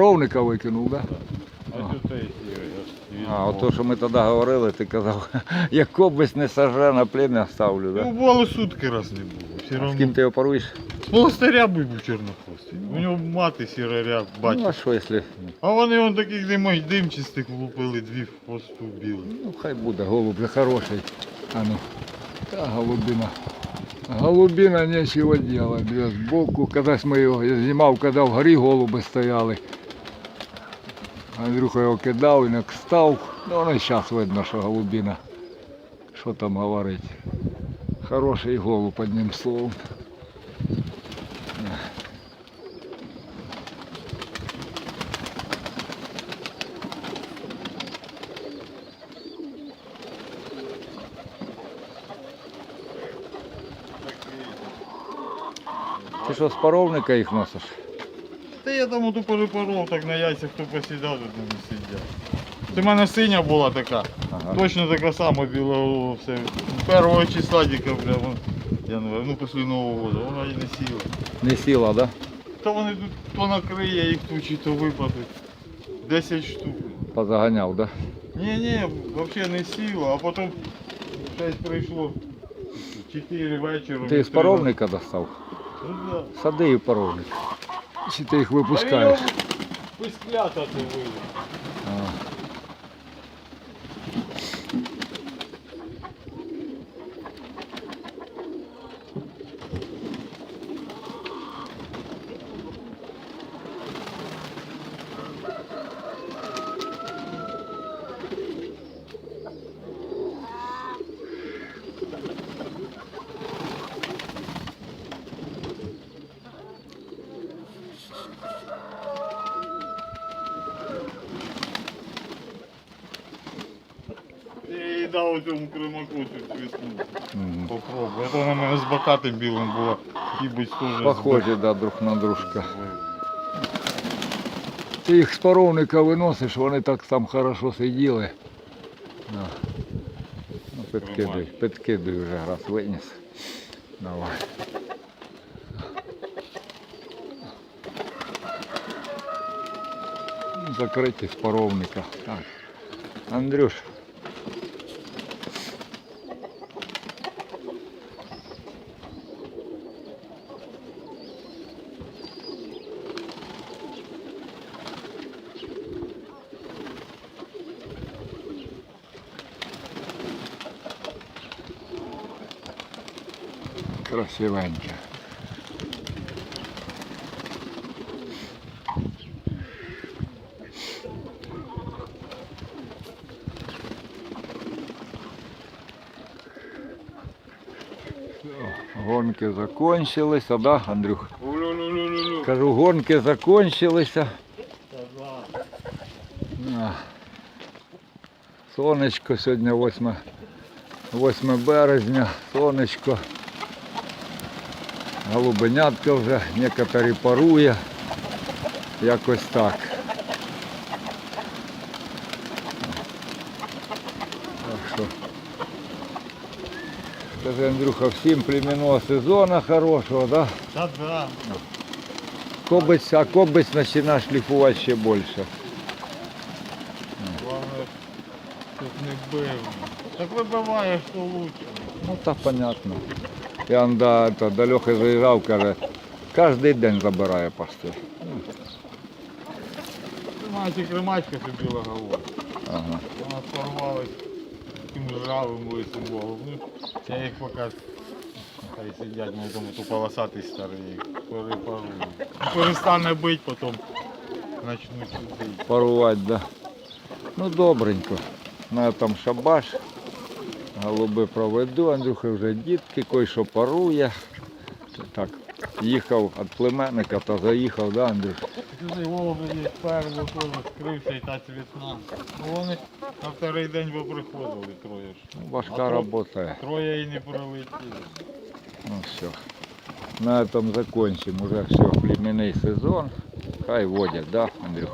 Ровника викинув, так? Да? А, от то, що ми тоді говорили, ти казав, як кобись не саже, на плем'я ставлю, Ну, так? Да? бувало сутки раз не було. Все А з ким ти його паруєш? З монастиря був чорнохвостий. У нього мати сіраря, Ну, а що, якщо... А вони он таких дим, димчистих влупили дві в хвосту білих. Ну, хай буде, голуб же хороший. А ну, та голубина. Голубина нечего делать, без боку. Когда ми його знімав, коли в горі голуби стояли. Андрюха його кидав, він як став. Ну, воно і зараз видно, що голубина. Що там говорить. Хороший голуб, одним словом. Ти що, з паровника їх носиш? Я там оту перепоров, так на яйцях хто посідав, тут не сидять. Це в мене синя була така. Ага. Точно така сама біла все. Першого числа декабря, вон, января, ну після Нового року, вона і не сіла. Не сіла, да? Та вони тут то накриє їх тучі, то випадуть. 10 штук. Позаганяв, да? Ні, ні, взагалі не сіла, а потім щось прийшло. 4 вечора. Ти з паровника достав? Ну да. Сади і в паровник. Чи ти їх випускаєш? Писклята ти вийде. Дав цьому кримаку цю. Попробуй. То на мене з бакатим білим було. Кібить теж. Похожі да, друг на дружка. Ти їх з паровника виносиш, вони так там хорошо сиділи. На. Ну, підкидуй, підкидуй вже раз виніс. Давай. Ну, Закриті з паровника. Так. Андрюш. Красивеньке. Всё, Гонки закончилися, да, Андрюх? Кажу, гонки закончилися. Сонечко сьогодні 8, 8 березня, сонечко. Голубенятка вже, некоторі парує. Якось так. Так що. Скажи, Андрюха, всім племінного сезону хорошого, да? Та-да. Кобець, а кобець починає шліфувати ще більше. Главное, щоб не бив. Так вибиваєш, то лучше. Ну так понятно. Я он до, это, до Льохи заїжджав, каже, кожен день забирає пасти. Знаєте, кремачка це біла голова. Ага. Вона порвалась таким жравим лисим богом. Ну, я їх поки хай сидять, ну тому то полосатий старий, їх перепарую. Перестане бить, потім почнуть сюди. Парувати, да. Ну добренько. На там шабаш. Голуби проведу, Андрюха вже дітки, кой що парує. Так, їхав від племенника та заїхав, да, Андрюш? Сюди голуби є перший скрився і та цвітна. Ну вони на вторий день би приходили троє ж. Ну, важка робота. Троє і не прилетіли. Ну все. На этом закончим. Уже все, племенний сезон. Хай водять, да, Андрюх?